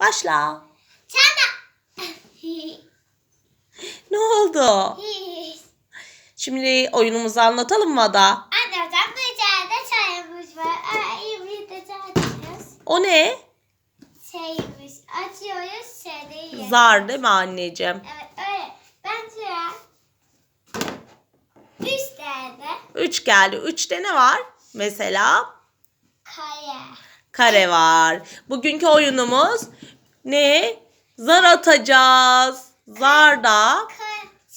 Başla. De. Ne oldu? Şimdi oyunumuzu anlatalım mı Ada? Anladım dışarıda çayımız var. Ay bir de açıyoruz. O ne? Şeyimiz açıyoruz şeydeyi. Zar değil mi anneciğim? Evet öyle. Ben sıra. Üç tane Üç geldi. Üçte ne var? Mesela kaya. Kare var. Bugünkü oyunumuz ne? Zar atacağız.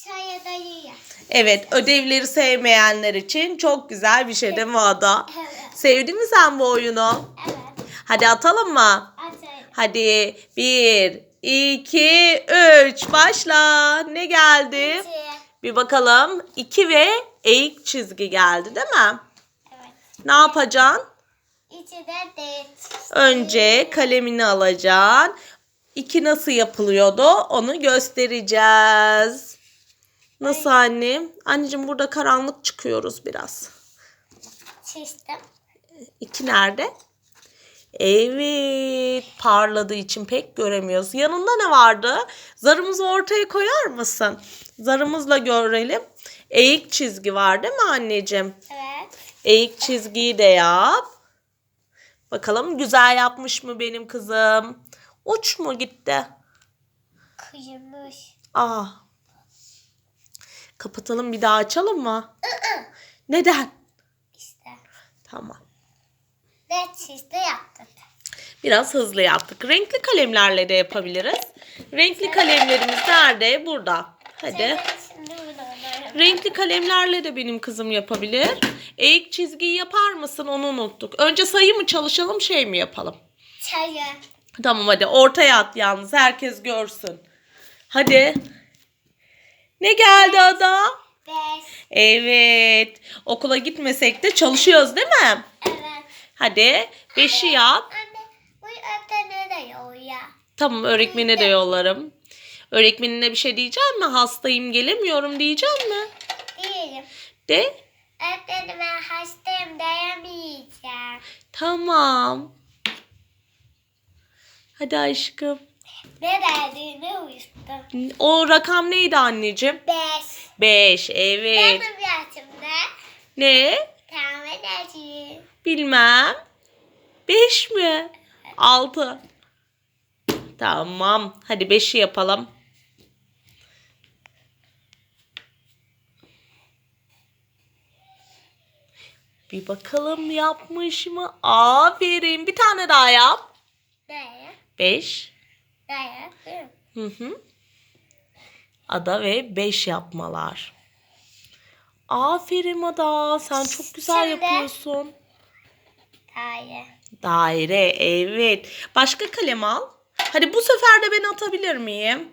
Çaya dayıyor. Evet ödevleri sevmeyenler için çok güzel bir şey değil mi Ada? Evet. Sevdin mi sen bu oyunu? Evet. Hadi atalım mı? Açayım. Hadi bir, iki, üç. Başla. Ne geldi? İki. Bir bakalım. İki ve eğik çizgi geldi değil mi? Evet. Ne yapacaksın? İçi de değil. Önce kalemini alacaksın. İki nasıl yapılıyordu onu göstereceğiz. Nasıl annem? Anneciğim burada karanlık çıkıyoruz biraz. Çizdim. İki nerede? Evet parladığı için pek göremiyoruz. Yanında ne vardı? Zarımızı ortaya koyar mısın? Zarımızla görelim. Eğik çizgi var değil mi anneciğim? Evet. Eğik çizgiyi de yap. Bakalım güzel yapmış mı benim kızım? Uç mu gitti? Kıymış. Aa. Kapatalım bir daha açalım mı? Neden? İşte. Tamam. Ve çizdi yaptık. Biraz hızlı yaptık. Renkli kalemlerle de yapabiliriz. Renkli kalemlerimiz nerede? Burada. Hadi. Alıyorum. Renkli kalemlerle de benim kızım yapabilir. Eğik çizgiyi yapar mısın? Onu unuttuk. Önce sayı mı çalışalım şey mi yapalım? Çayı. Tamam hadi ortaya at yalnız herkes görsün. Hadi. Ne geldi ada? Beş. Evet. Okula gitmesek de çalışıyoruz değil mi? Evet. Hadi beşi yap. Anne bu ötene de ya. Tamam öğretmene de yollarım. Öğretmenine bir şey diyecek mi? Hastayım gelemiyorum diyecek mi? Değilim. De. Öğretmenim ben hastayım dayamayacağım. Tamam. Hadi aşkım. Ne dediğini uyuştum. O rakam neydi anneciğim? Beş. Beş. Evet. Benim yaşımda Ne? tahmin edeyim. Bilmem. Beş mi? Altı. Tamam. Hadi beşi yapalım. Bir bakalım yapmış mı? Aferin. Bir tane daha yap. Daya. Beş. Daya. Hı. Hı. Ada ve beş yapmalar. Aferin Ada. Sen çok güzel Şimdi- yapıyorsun. Daya. Daire evet. Başka kalem al. Hadi bu sefer de ben atabilir miyim?